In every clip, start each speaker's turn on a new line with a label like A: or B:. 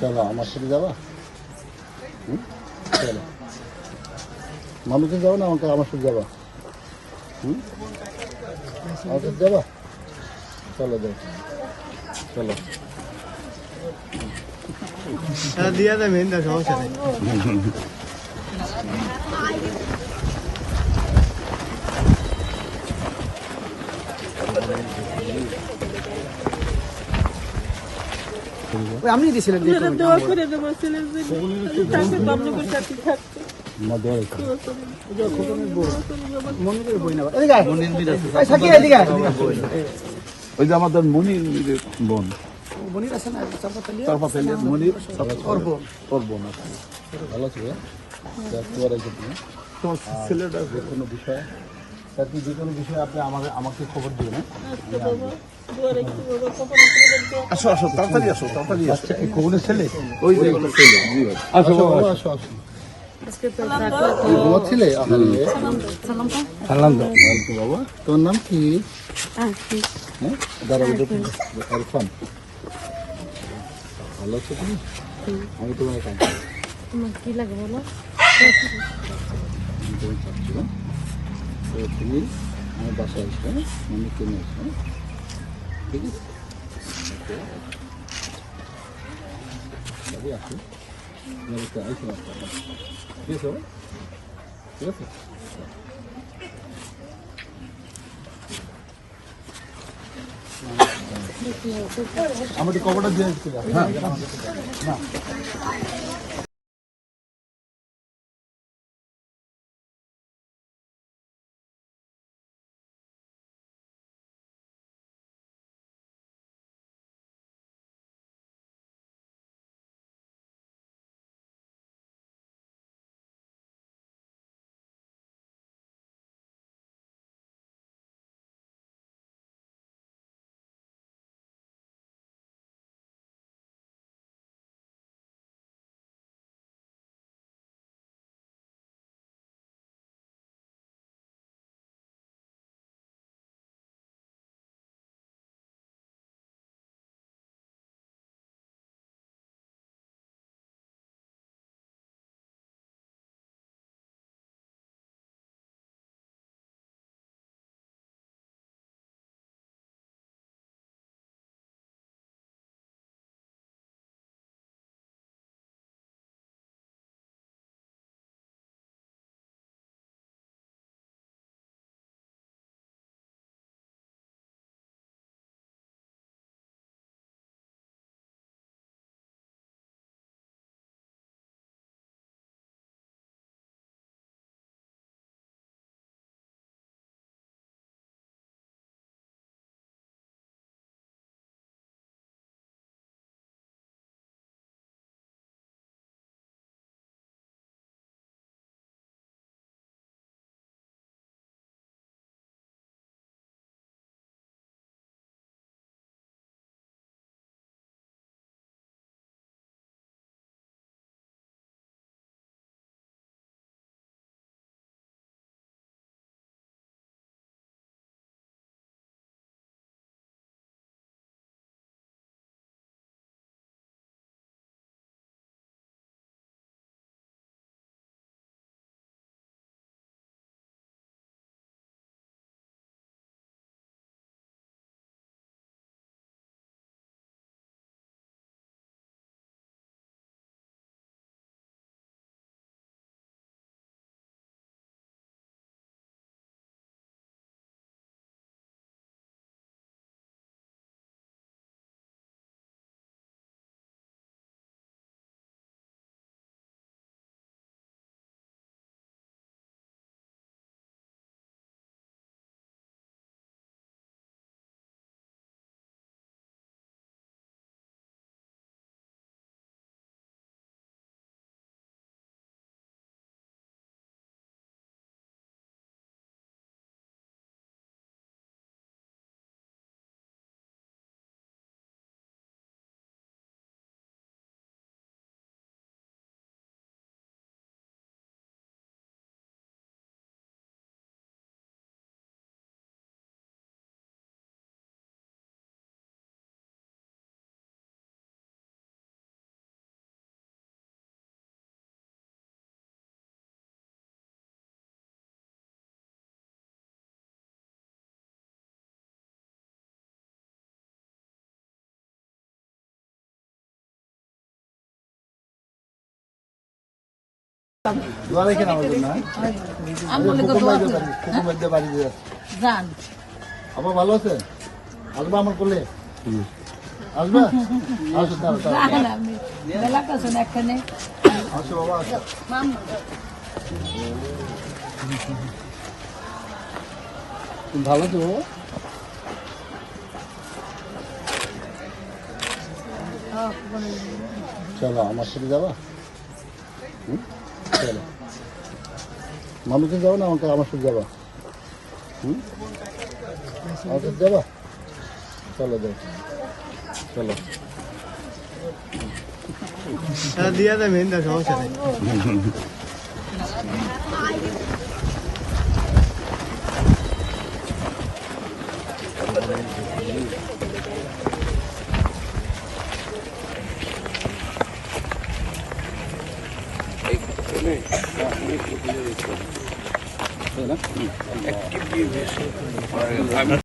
A: চলো আমার সাথে যাবা? হুম? চলো। মানুষজন যাব না আমাকে আমার সাথে যাবা? হুম? আমার সাথে যাবা? চলো যাও। চলো।
B: দিয়া দেবেন সমস্যা নেই। আপনি দিয়েছিলেন
C: করে দেবো ছেলে বাবলু করে।
A: ওই যে আমাদের মনির বোন।
B: মনির আছে না?
A: মনির ভালো তুমি।
B: তোমার ছেলেটা
A: যে কোনো বিষয়ে আপনি যে কোনো বিষয়ে আপনি আমাকে আমাকে খবর দিবেন হ্যাঁ?
C: আচ্ছা
A: আসো আসো তাড়াতাড়ি আসো তাড়াতাড়ি আসো। খবরের ছেলে? ওই যে ছেলে আসো বাবা আসো। আসো ঘুমাচ্ছিলে
D: সালাম তো।
A: বাবা। তোর নাম কি? হ্যাঁ দাঁড়াও দেখুন আরফান। ভালো আছো তুমি? আমি তোমার
C: তোমার কি লাগে বলো
A: আমি তোমার চাচ্ছি না তো তুমি আমার বাসায় আসবে? আমি কিনে আসবে? ঠিক আছে? আসো। ঠিক আছে ঠিক আছে? আমাদের কবরটা দিয়ে হ্যাঁ। না আবার ভালো আছে? আসবা আমার আসবা? আসো বাবা আসো। আছো চলো আমার সাথে যাবা? চলো সাথে যাব না, আমাকে আমার সাথে যাবা। হুম? আমার সাথে যাবা? চলো যাও। চলো।
B: হ্যাঁ দিয়ে দেবেন না সমস্যা নেই। ওই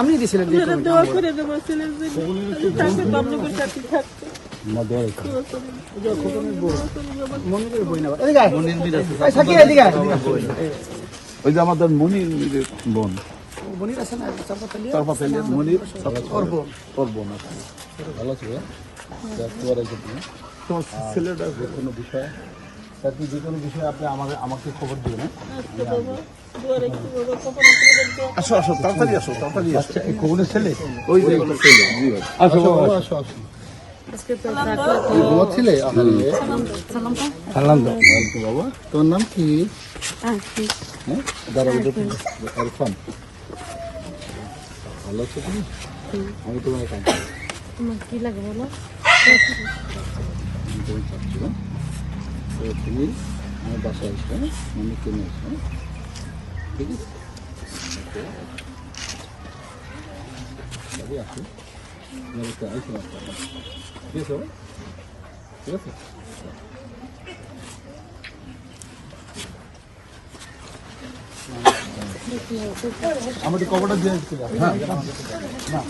B: আপনি দিয়েছিলেন দিয়ে
C: করে দেবো ছেলের জন্য থাকে তো আপনি করে চাকরি থাকতে।
A: আমার দোয়া রেখো।
B: মন্দিরের বই না এদিকে আয়। এই সাকি এদিকে আয়।
A: ওই যে আমাদের মনির বোন।
B: মনির আছে না?
A: মনির ভালো আছে তোমার
B: ছেলেটা
A: যে কোনো বিষয়ে? চাকরি যে কোনো বিষয়ে আপনি আমাকে আমাকে খবর দিবেন হ্যাঁ?
C: দেবো।
A: আসো আসো তাড়াতাড়ি আসো তাড়াতাড়ি আসো। এই খবরের ছেলে? ওই যে ছেলে আসো বাবা আসো আসো। তোর নাম কি? হ্যাঁ দাঁড়াও আরফান। ভালো আছো তুমি? আমি তোমার
C: তোমার কি লাগে বলো
A: আমি তোমার চাচ্ছি না তুমি আমার বাসায় আসবে আমি কিনে আসব? ঠিক আছে আসো ঠিক আছে? ঠিক আছে আমার কবরটা দিয়ে হ্যাঁ না